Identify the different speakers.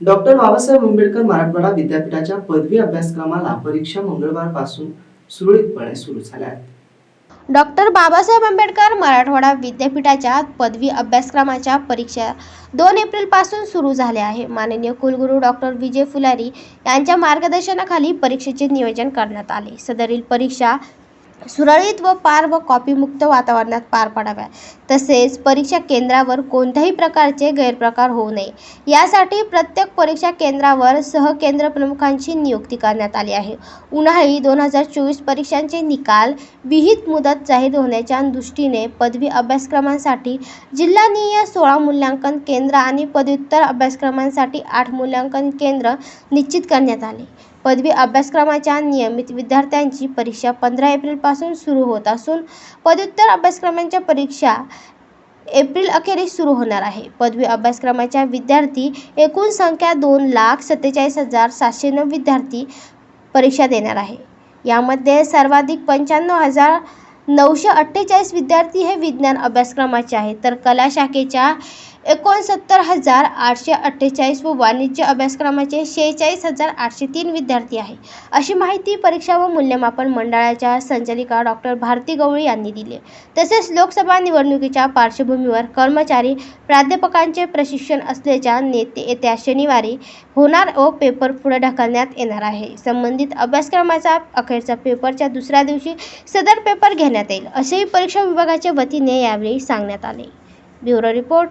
Speaker 1: Doctor Babasaheb Ambedkar Marathwada विद्यापीठाच्या पदवी अभ्यासक्रमाला परीक्षा मंगळवारपासून सुरळीतपणे सुरू झाल्या. आहेत
Speaker 2: डॉक्टर बाबासाहेब आंबेडकर मराठवाडा विद्यापीठाच्या पदवी अभ्यासक्रमाच्या परीक्षा दोन एप्रिलपासून सुरू झाल्या आहे. माननीय कुलगुरू डॉक्टर विजय फुलारी यांच्या मार्गदर्शनाखाली परीक्षेचे नियोजन करण्यात आले. सदरील परीक्षा सुरळीत व पार व कॉपीमुक्त वातावरणात पार पडाव्या. तसेच परीक्षा केंद्रावर कोणत्याही प्रकारचे गैरप्रकार होऊ नये. यासाठी प्रत्येक परीक्षा केंद्रावर सहकेंद्र प्रमुखांची नियुक्ती करण्यात आली आहे. उन्हाळी दोन हजार चोवीस परीक्षांचे निकाल विहित मुदत जाहीर होण्याच्या दृष्टीने पदवी अभ्यासक्रमांसाठी जिल्हानिय सोळा मूल्यांकन केंद्र आणि पदव्युत्तर अभ्यासक्रमांसाठी आठ मूल्यांकन केंद्र निश्चित करण्यात आले. पदवी अभ्यासक्रमाच्या नियमित विद्यार्थ्यांची परीक्षा पंधरा एप्रिलपासून सुरू होत असून पदव्युत्तर अभ्यासक्रमांच्या परीक्षा एप्रिल अखेरीस सुरू होणार आहे. पदवी अभ्यासक्रमाच्या विद्यार्थी एकूण संख्या दोन लाख सत्तेचाळीस हजार सातशे नऊ विद्यार्थी परीक्षा देणार आहे. यामध्ये सर्वाधिक पंच्याण्णव हजार नऊशे अठ्ठेचाळीस विद्यार्थी हे विज्ञान अभ्यासक्रमाचे आहेत. तर कला शाखेच्या एकोणसत्तर हजार आठशे अठ्ठेचाळीस व वाणिज्य अभ्यासक्रमाचे शेहेचाळीस हजार आठशे तीन विद्यार्थी आहे. अशी माहिती परीक्षा व मूल्यमापन मंडळाच्या संचालिका डॉक्टर भारती गवळी यांनी दिली तसेच लोकसभा निवडणुकीच्या पार्श्वभूमीवर कर्मचारी प्राध्यापकांचे प्रशिक्षण असल्याच्या नेते येत्या शनिवारी होणार व पेपर पुढे ढकलण्यात येणार आहे. संबंधित अभ्यासक्रमाचा अखेरचा पेपरच्या दुसऱ्या दिवशी सदर पेपर घेण्यात येईल असेही परीक्षा विभागाच्या वतीने यावेळी सांगण्यात आले. Bureau report